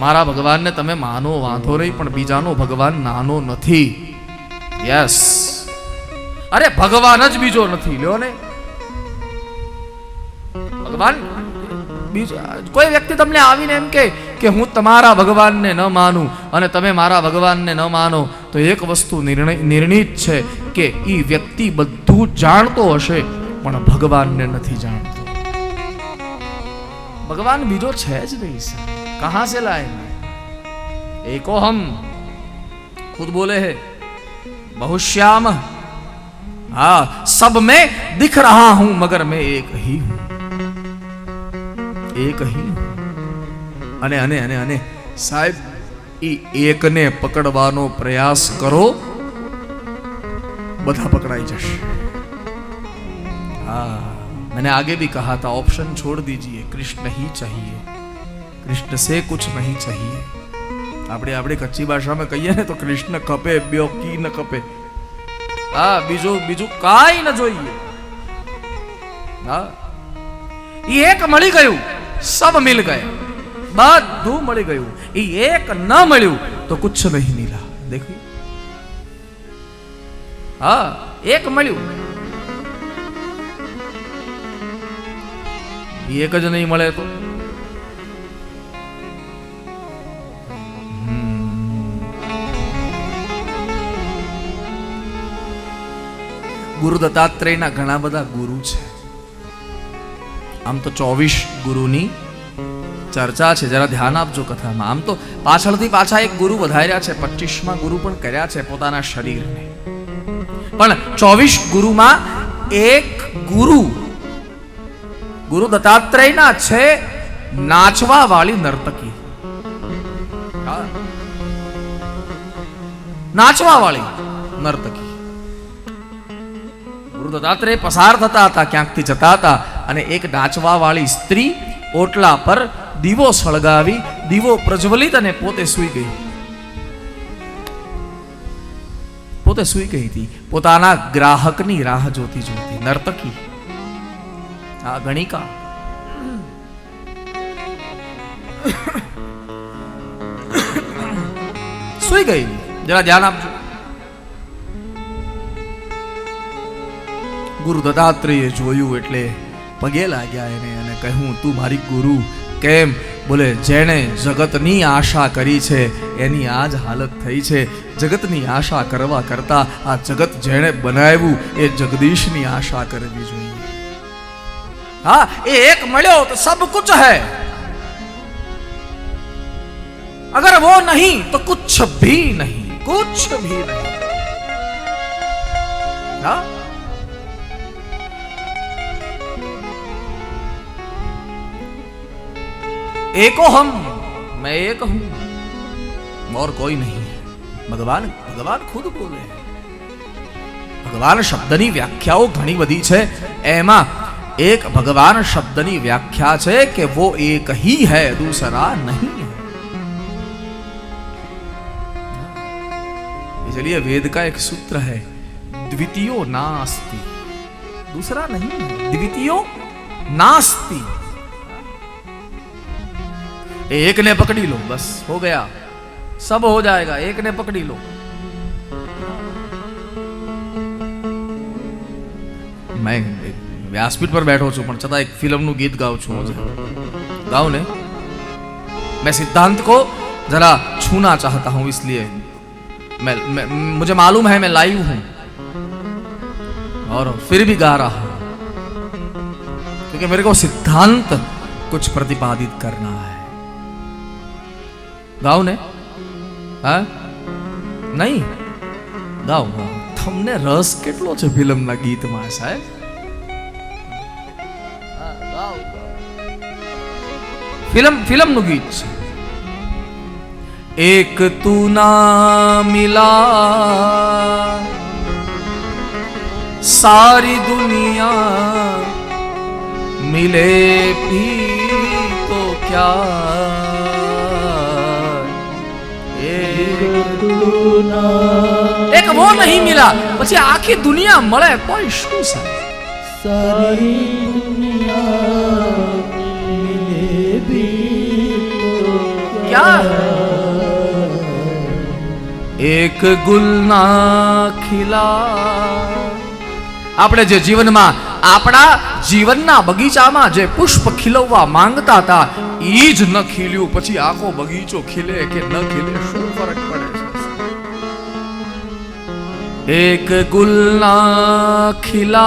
મારા ભગવાનને તમે માનો વાંધો નહીં, પણ બીજાનો ભગવાન નાનો નથી. યસ અરે, ભગવાન જ બીજો નથી, લ્યો ને. ભગવાન કોઈ વ્યક્તિ તમને આવીને એમ કે કે હું તમારા ભગવાનને ન માનું અને તમે મારા ભગવાનને ન માનો, તો એક વસ્તુ નિર્ણય, નિર્ણિત છે કે એ વ્યક્તિ બધું જાણતો હશે, પણ ભગવાનને નથી જાણતો. ભગવાન બીજો છે જ નહીં સર कहां से लाए एको हम खुद बोले हैं बहुश्याम हाँ सब में दिख रहा हूं मगर मैं एक ही हूं એક ही અને અને અને અને સાહેબ ઈ એકને પકડવાનો પ્રયાસ કરો બધા પકડાઈ જશે हाँ मैंने आगे भी कहा था ऑप्शन छोड़ दीजिए कृष्ण ही चाहिए કૃષ્ણ સે કુછ નહીં ચાહીએ. આપણે આપણે કચ્છી ભાષામાં કહીએ ને તો કૃષ્ણ ખપે બ્યોકી ન ખપે. હા, બીજું બીજું કાંઈ ન જોઈએ. હા. એ એક મળી ગયું, સબ મિલ ગયે. બધું મળી ગયું. એ એક ન મળ્યું, તો કુછ નહીં મિલા. દેખ્યું હા, એક મળ્યું. એક જ નહીં મળે તો? ગુરુ દત્તાત્રેયના ઘણા બધા ગુરુ છે. આમ તો ચોવીસ ગુરુની ચર્ચા છે. જરા ધ્યાન આપજો કથામાં. આમ તો પાછળથી પાછા એક ગુરુ વધાર્યા છે. પચીસમાં ગુરુ પણ કર્યા છે પોતાના શરીરને. પણ ચોવીસ ગુરુમાં એક ગુરુ ગુરુ દત્તાત્રેયના છે નાચવા વાળી નર્તકી. નાચવા વાળી નર્તકી. ગુરુ દત્તાત્રેય પસાર થતા હતા, ક્યાંકથી જતા હતા અને એક નાચવાવાળી સ્ત્રી ઓટલા પર દીવો સળગાવી, દીવો પ્રજ્વલિત અને પોતે સૂઈ ગઈ. પોતે સૂઈ ગઈ હતી. પોતાના ગ્રાહકની રાહ જોતી જોતી, નર્તકી. આ ગણિકા. સુઈ ગઈ. જરા ધ્યાન આપજો. ગુરુ દત્તાત્રેયે જોયું એટલે પગે લાગ્યા એને અને કહ્યું તું મારી ગુરુ કેમ બોલે જેણે જગતની આશા કરી છે એની આ જ હાલત થઈ છે જગતની આશા કરવા કરતા આ જગત જેણે બનાવ્યું એ જગદીશની આશા કરવી જોઈએ હા એ એક મળ્યો તો સબ કુછ है अगर वो नहीं तो कुछ भी नहीं कुछ भी नहीं हाँ एको हम मैं एक हूं और कोई नहीं है ભગવાન ભગવાન ખુદ બોલે ભગવાન શબ્દની વ્યાખ્યાઓ ઘણી બધી છે એમાં એક ભગવાન શબ્દની વ્યાખ્યા છે કે वो एक ही है दूसरा नहीं है इसलिए वेद का एक सूत्र है द्वितीयो नास्ति दूसरा नहीं है द्वितीयो नास्ति एक ने पकड़ी लो बस हो गया सब हो जाएगा एक ने पकड़ी लो मैं એક વ્યાસપીઠ પર બેઠો છું પણ છતાં એક ફિલ્મનું ગીત ગાઉં છું હું ગાઉં ને मैं सिद्धांत को जरा छूना चाहता हूं इसलिए मैं, मैं मुझे मालूम है मैं लाइव हूं और फिर भी गा रहा हूं क्योंकि मेरे को सिद्धांत कुछ प्रतिपादित करना है ગાવ ને હા? નહીં? ગાવ તમને રસ કેટલો છે ફિલ્મના ગીતમાં, સાહેબ? ફિલ્મ, ફિલ્મનું ગીત છે. એક તું ના મિલા સારી દુનિયા મિલે ભી તો ક્યા? એક વો નહીં મિલા પછી આખી દુનિયા મળે પણ શું સાહેબ સારી એક ગુલ ના ખીલા. આપણે જે જીવનમાં આપણા જીવનના બગીચામાં જે પુષ્પ ખીલવવા માંગતા હતા એ જ ન ખીલ્યું પછી આખો બગીચો ખીલે કે ન ખીલે શું एक गुलना खिला।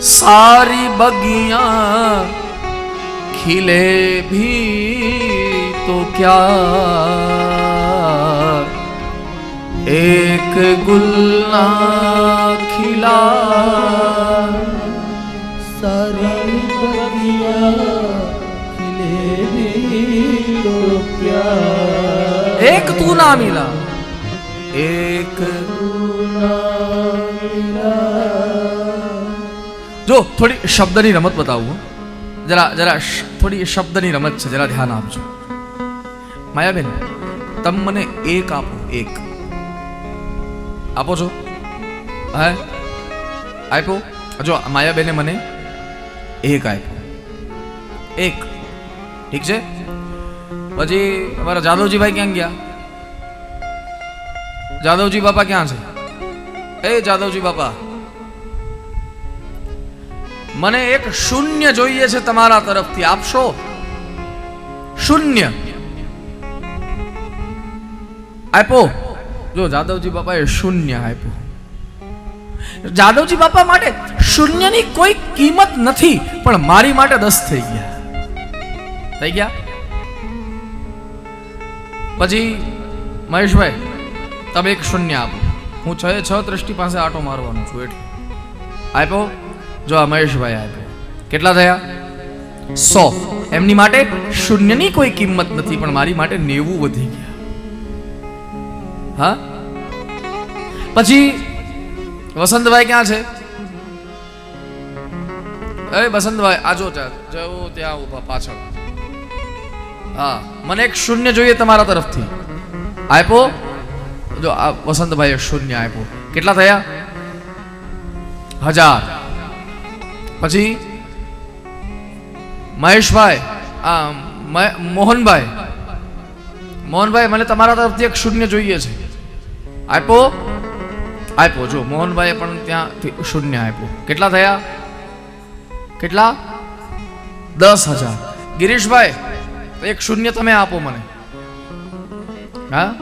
सारी बगिया खिले भी तो क्या। एक गुलना खिला। सारी बगिया खिले भी तो क्या। एक तू ना मिला। एक જો, થોડી શબ્દની રમત બતાવું જરા જરા થોડી શબ્દની રમત છે, જરા ધ્યાન આપજો. માયાબેન, તમે મને એક આપો એક. આપો છો? હે? આપ્યો? જો, માયાબેને મને એક આપ્યો. એક. ઠીક છે? પછી અમારા જાદવજીભાઈ ક્યાં ગયા? જાદવજી બાપા ક્યાં છે? એ જાદવજી બાપા, મને એક શૂન્ય જોઈએ છે તમારા તરફથી. આપશો શૂન્ય. આપો જો, જાદવજી બાપાએ શૂન્ય આપ્યો. જાદવજી બાપા માટે શૂન્યની કોઈ કિંમત નથી, પણ મારી માટે દસ થઈ ગયા. થઈ ગયા? પછી મહેશભાઈ તમે એક શૂન્ય આપો. હું છ છ દ્રષ્ટિ પાસે આટો મારવાનો છું એટલે. આપ્યો? જો આ મહેશભાઈ આપ્યો. કેટલા થયા? સો. એમની માટે શૂન્યની કોઈ કિંમત નથી, પણ મારી માટે નેવું વધી ગયા. હા? પછી, વસંતભાઈ ક્યાં છે? એ વસંતભાઈ આજો ત્યાં જવો ત્યાં ઊભા પાછળ. હા. મને એક શૂન્ય જોઈએ તમારા તરફથી. આપ્યો? જો આ વસંતભાઈએ શૂન્ય આપ્યું. કેટલા થયા? હજાર. પછી મહેશભાઈ, આ મોહનભાઈ. મોહનભાઈ, મને તમારા તરફથી એક શૂન્ય જોઈએ છે. આપ્યો? આપ્યો, જો મોહનભાઈએ પણ ત્યાંથી શૂન્ય આપ્યો. કેટલા થયા? કેટલા? દસ હજાર. ગિરીશભાઈ, એક શૂન્ય તમે આપો મને. હા?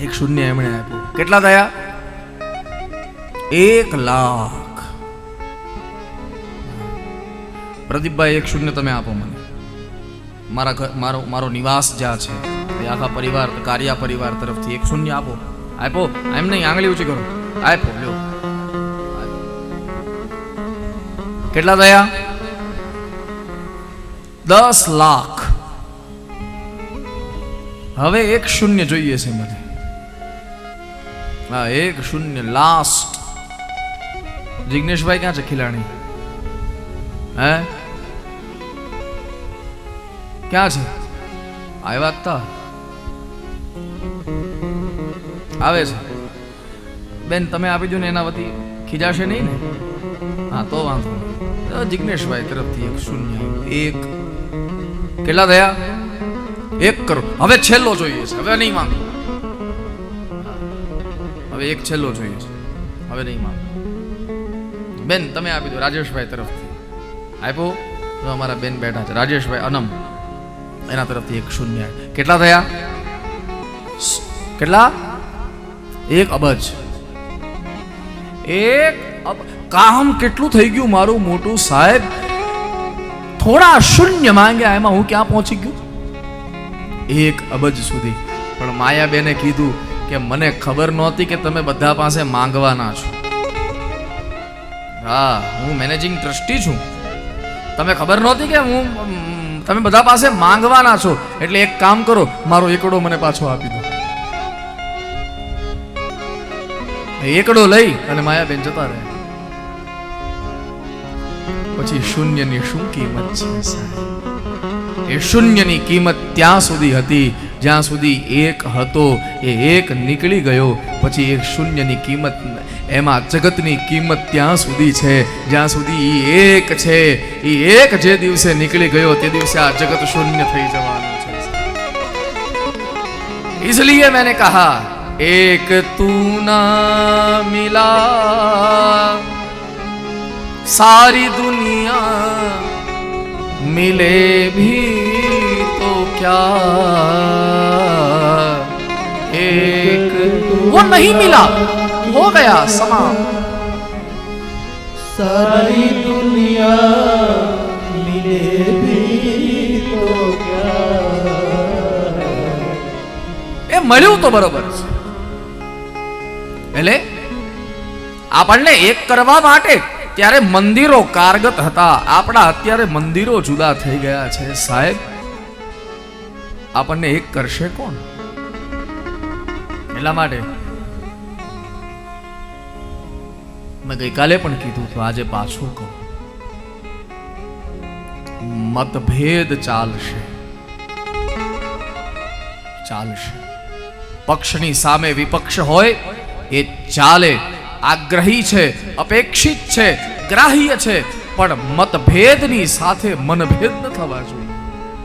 એક શૂન્ય એમણે આપ્યો. કેટલા થયા? એક લાખ. પ્રદીપભાઈ, એક શૂન્ય તમે આપો મને. મારા ઘર મારો મારો નિવાસ જ્યાં છે, એ આખા પરિવાર, કાર્યા પરિવાર તરફથી એક શૂન્ય આપો. આપો. એમ નહીં, આંગળી ઊંચી કરો. આપો, લ્યો. કેટલા થયા? દસ લાખ. હવે એક શૂન્ય જોઈએ છે મને. હા, એક શૂન્ય લાસ્ટ જિગ્નેશભાઈ ક્યાં છે ખીલાણી હે? ક્યાં છે? આવ્યા તા આવે છે. બેન, તમે આપી દો ને એના વતી. ખીજાશે નહીં ને? હા, તો વાંધો જિગ્નેશભાઈ તરફથી એક શૂન્ય, એક. કેટલા થયા? એક કરો હવે છેલ્લો જોઈએ છે, હવે નહીં માંગો હવે એક છેલ્લો જોઈએ છે. હવે નહીં માંગો બેન, તમે આપી દો રાજેશભાઈ તરફથી. આપ્યો? તો અમારા બેન બેઠા છે. રાજેશભાઈ અનમ. એના તરફથી એક શૂન્ય. કેટલા થયા? કેટલા? એક અબજ. એક કામ કેટલું થઈ ગયું મારું મોટું સાહેબ? થોડા શૂન્ય માંગ્યા એમાં હું ક્યાં પહોંચી ગયો? એક અબજ સુધી. પણ માયાબેને કીધું કે મને ખબર નહોતી કે તમે બધા પાસે માંગવાના છો. હા, હું મેનેજિંગ ટ્રસ્ટી છું. તમે ખબર નહોતી કે હું તમે બધા પાસે માંગવાના છો. એટલે એક કામ કરો, મારો એકડો મને પાછો આપી દો. એકડો લઈ અને માયાબેન જતા રહે. પછી શૂન્યની શું કિંમત છે એ શૂન્યની કિંમત ત્યાં સુધી હતી જ્યાં સુધી એક હતો એ એક નીકળી ગયો પછી એક શૂન્યની કિંમત એમાં જગતની કિંમત ત્યાં સુધી છે જ્યાં સુધી ઈ એક છે ઈ એક જે દિવસે નીકળી ગયો તે દિવસે આ જગત શૂન્ય થઈ જવાનું છે इसलिए मैंने कहा एक तू ना मिला सारी दुनिया मिले भी तो क्या नहीं मिला हो गया समाप्त सारी दुनिया मिले भी तो क्या એ મળ્યું તો બરોબર છે એટલે આપણને એક કરવા માટે ત્યારે મંદિરો કારગત હતા આપણા અત્યારે મંદિરો જુદા થઈ ગયા છે સાહેબ આપણને એક કરશે કોણ એટલા માટે મેં ગઈકાલે પણ કીધું તો આજે પાછું કહું. મતભેદ ચાલશે. ચાલશે. પક્ષની સામે વિપક્ષ હોય, એ ચાલે. આગ્રહી છે, અપેક્ષિત છે, ગ્રાહ્ય છે, પણ મતભેદની સાથે મનભેદ ન થવા જોઈએ.